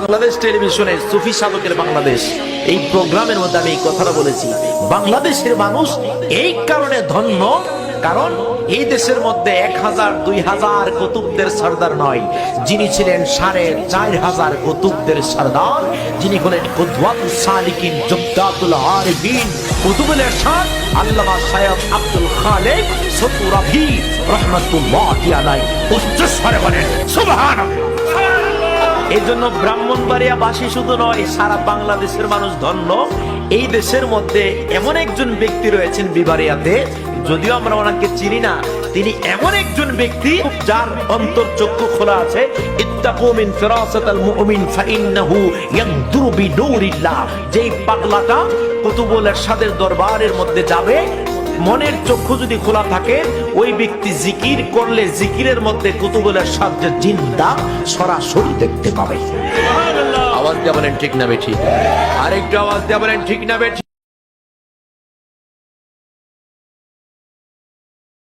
বাংলাদেশ টেলিভিশনে সুফি সাধকের বাংলাদেশ। এই প্রোগ্রামের মধ্যে আমি এই কথাটা বলেছি। বাংলাদেশের মানুষ এই কারণে ধন্য, কারণ এই দেশের মধ্যে এক হাজার, দুই হাজার কুতুবদের সর্দার নয়। যিনি ছিলেন সাড়ে চার হাজার কুতুবদের সর্দার, যিনি হলেন কুদওয়াতুস সালিকিন জুবদাতুল আরিফিন কুতুবুল ইরশাদ আল্লামা সাইয়্যিদ আব্দুল খালেক সতুরাভি রহমাতুল্লাহি আলাইহি। উচ্চ স্বরে বলেন এই জন্য ব্রাহ্মণবাড়িয়াবাসী শুধু নয়, সারা বাংলাদেশের মানুষ ধন্য। এই দেশের মধ্যে এমন একজন ব্যক্তি রয়েছেন বিবারিয়াতে যদিও আমরা ওনাকে চিনি না, তিনি এমন একজন ব্যক্তি যার অন্তর্চক্ষু খোলা আছে যেই পাগলাটা কুতুবুল এরশাদের দরবারের মধ্যে যাবে মনের চক্ষু যদি খোলা থাকে, ওই ব্যক্তি জিকির করলে জিকিরের মধ্যে কুতুবুলের সাহায্যে জিন্দা সরাসরি দেখতে পাবে। আওয়াজ দিয়ে বলেন, ঠিক না বেঠি। আরেকটু আওয়াজ দিয়ে বলেন, ঠিক না বে ঠিক